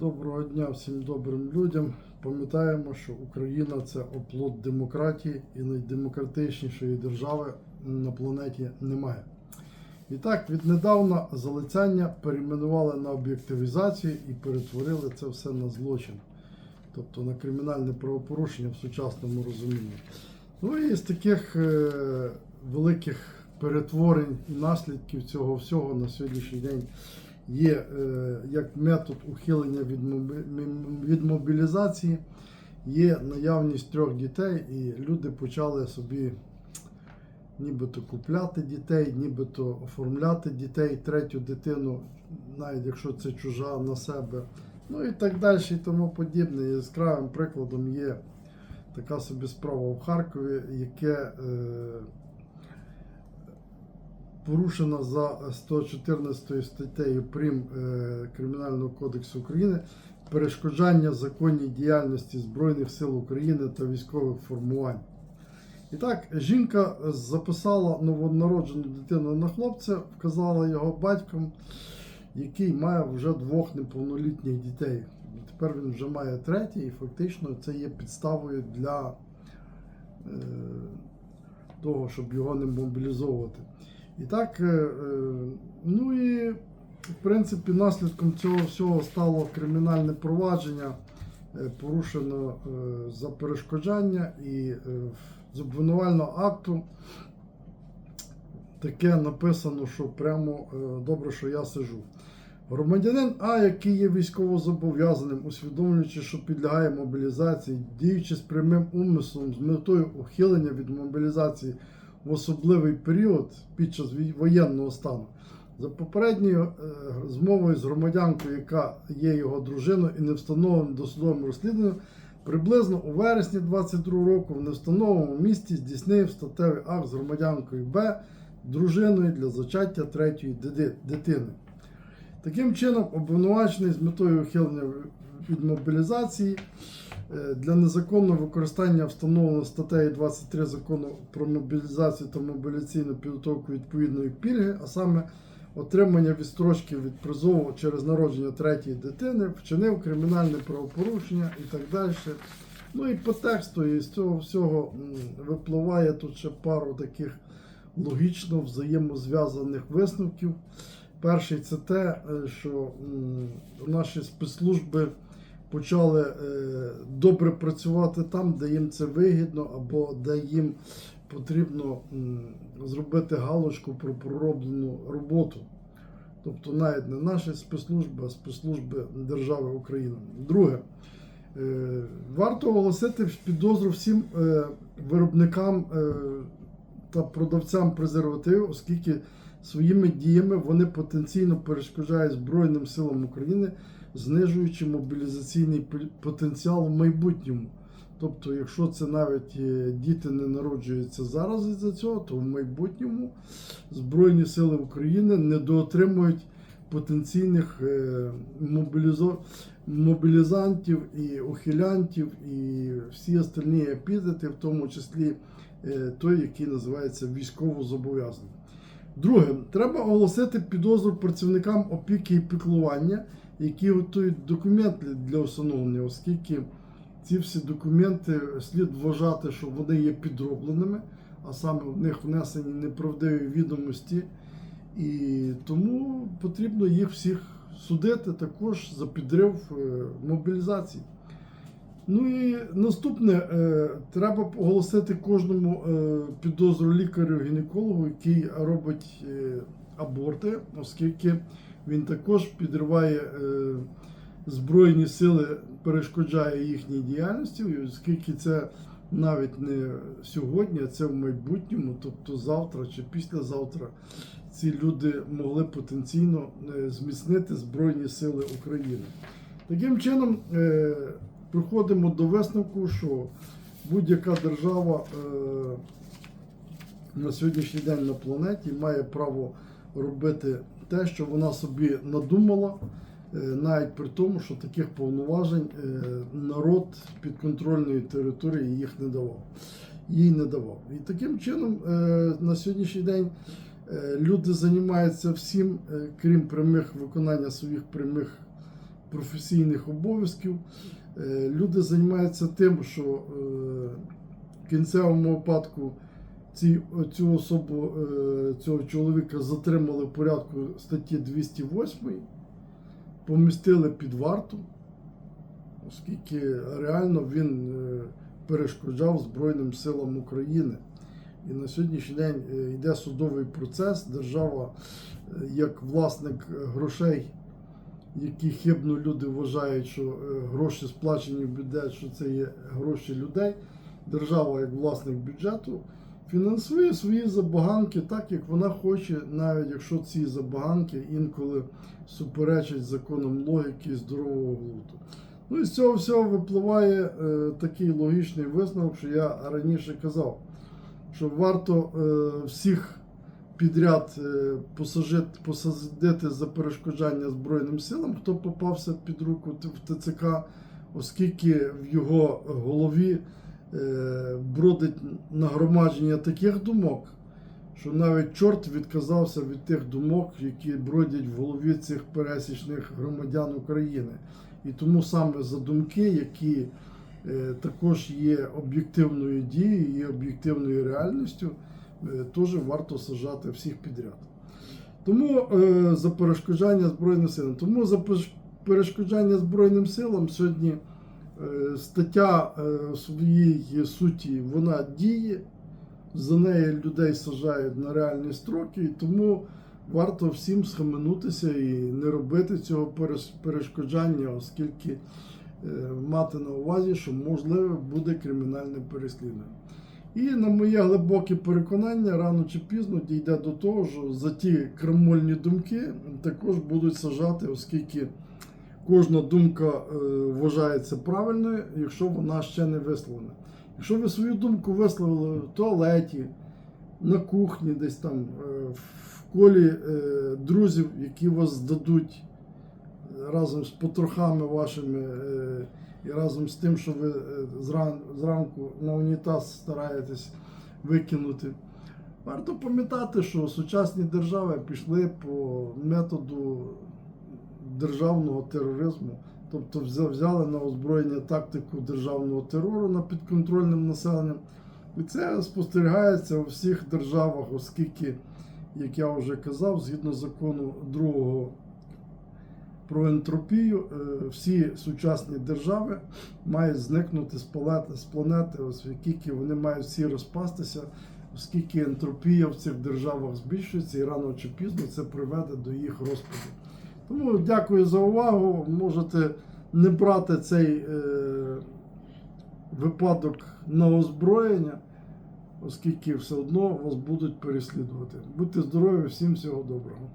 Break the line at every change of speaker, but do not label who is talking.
Доброго дня всім добрим людям. Пам'ятаємо, що Україна це оплот демократії і найдемократичнішої держави на планеті немає. І так, віднедавна залицяння перейменували на об'єктивізацію і перетворили це все на злочин, тобто на кримінальне правопорушення в сучасному розумінні. Ну і з таких е, великих перетворень і наслідків цього всього на сьогоднішній день є е, як метод ухилення від, мобілізації, є наявність трьох дітей, і люди почали собі нібито купляти дітей, нібито оформляти дітей, третю дитину, навіть якщо це чужа на себе. Ну і так далі, і тому подібне. Яскравим прикладом є така собі справа в Харкові, яке е, порушена за 114 статтею Прим е, Кримінального кодексу України перешкоджання законній діяльності Збройних сил України та військових формувань. І так, жінка записала новонароджену дитину на хлопця, вказала його батьком, який має вже двох неповнолітніх дітей. Тепер він вже має третій, і фактично це є підставою для е, того, щоб його не мобілізовувати. І так, е, е, ну і в принципі наслідком цього всього стало кримінальне провадження, е, порушено за перешкоджання і з обвинувального акту таке написано, що прямо добре, що я сижу. Громадянин А, який є військовозобов'язаним, усвідомлюючи, що підлягає мобілізації, діючи з прямим умислом з метою ухилення від мобілізації в особливий період під час воєнного стану. За попередньою е, змовою з громадянкою, яка є його дружиною і не встановленим досудовим розслідуванням, приблизно у вересні 22 року в невстановленому місті здійснив статевий акт з громадянкою Б дружиною для зачаття третьої дитини. Таким чином, обвинувачений з метою ухилення від мобілізації для незаконного використання встановленого статтею 23 закону про мобілізацію та мобілізаційну підготовку відповідної пільги, а саме отримання відстрочки від призову через народження третьої дитини, вчинив кримінальне правопорушення і так далі. Ну і по тексту і з цього всього випливає тут ще пару таких логічно взаємозв'язаних висновків. Перший це те, е, що наші спецслужби почали е, добре працювати там, де їм це вигідно, або де їм потрібно м, зробити галочку про пророблену роботу. Тобто навіть не наші спецслужби, а спецслужби держави України. Друге, е, варто оголосити підозру всім е, виробникам е, та продавцям презервативів, оскільки своїми діями вони потенційно перешкоджають Збройним силам України, знижуючи мобілізаційний потенціал в майбутньому. Тобто, якщо це навіть е, діти не народжуються зараз із-за цього, то в майбутньому Збройні сили України недоотримують потенційних е, мобілізантів і ухилянтів, і всі остальні епітети, в тому числі е, той, який називається військово-зобов'язаний. Друге, треба оголосити підозру працівникам опіки і піклування, які готують документи для усиновлення, оскільки ці всі документи слід вважати, що вони є підробленими, а саме в них внесені неправдиві відомості, і тому потрібно їх всіх судити також за підрив е, мобілізації. Ну і наступне, е, треба оголосити кожному е, підозру лікарю-гінекологу, який робить е, аборти, оскільки він також підриває збройні сили, перешкоджає їхній діяльності, оскільки це навіть не сьогодні, а це в майбутньому, тобто завтра чи післязавтра, ці люди могли потенційно зміцнити Збройні Сили України. Таким чином, приходимо до висновку, що будь-яка держава е, на сьогоднішній день на планеті має право робити те, що вона собі надумала, е, навіть при тому, що таких повноважень е, народ підконтрольної території їх не давав. Їй не давав. І таким чином на сьогоднішній день люди займаються всім, крім прямих виконання своїх прямих професійних обов'язків. Е, Люди займаються тим, що е, в кінцевому випадку цю особу, е, цього чоловіка затримали в порядку статті 208, помістили під варту, оскільки реально він перешкоджав Збройним силам України. І на сьогоднішній день йде судовий процес. Держава, як власник грошей, які хибно люди вважають, що е, гроші сплачені в бюджет, що це є гроші людей. Держава, як власник бюджету, фінансує свої забаганки так, як вона хоче, навіть якщо ці забаганки інколи суперечать законам логіки і здорового глузду. Ну і з цього всього випливає е, такий логічний висновок, що я раніше казав, що варто е, всіх підряд е, посадити за перешкоджання Збройним силам, хто попався під руку в ТЦК, оскільки в його голові е, бродить нагромадження таких думок, що навіть чорт відказався від тих думок, які бродять в голові цих пересічних громадян України. І тому саме за думки, які е, також є об'єктивною дією, є об'єктивною реальністю, теж варто сажати всіх підряд. Тому е, за перешкоджання Збройним силам. Тому за перешкоджання Збройним силам сьогодні е, стаття е, в своїй суті вона діє, за неї людей сажають на реальні строки, і тому варто всім схаменутися і не робити цього перешкоджання, оскільки е, мати на увазі, що можливе буде кримінальне переслідування. І на моє глибоке переконання, рано чи пізно дійде до того, що за ті крамольні думки також будуть сажати, оскільки кожна думка е, вважається правильною, якщо вона ще не висловлена. Якщо ви свою думку висловили в туалеті, на кухні, десь там, е, в колі е, друзів, які вас здадуть разом з потрохами вашими і разом з тим, що ви е, зран, зранку на унітаз стараєтесь викинути. Варто пам'ятати, що сучасні держави пішли по методу державного тероризму, тобто взяли на озброєння тактику державного терору над підконтрольним населенням. І це спостерігається у всіх державах, оскільки, як я вже казав, згідно закону другого про ентропію, е, всі сучасні держави мають зникнути з планети, з планети, оскільки вони мають всі розпастися, оскільки ентропія в цих державах збільшується і рано чи пізно це приведе до їх розпаду. Тому дякую за увагу. Можете не брати цей е, випадок на озброєння, оскільки все одно вас будуть переслідувати. Будьте здорові, всім всього доброго.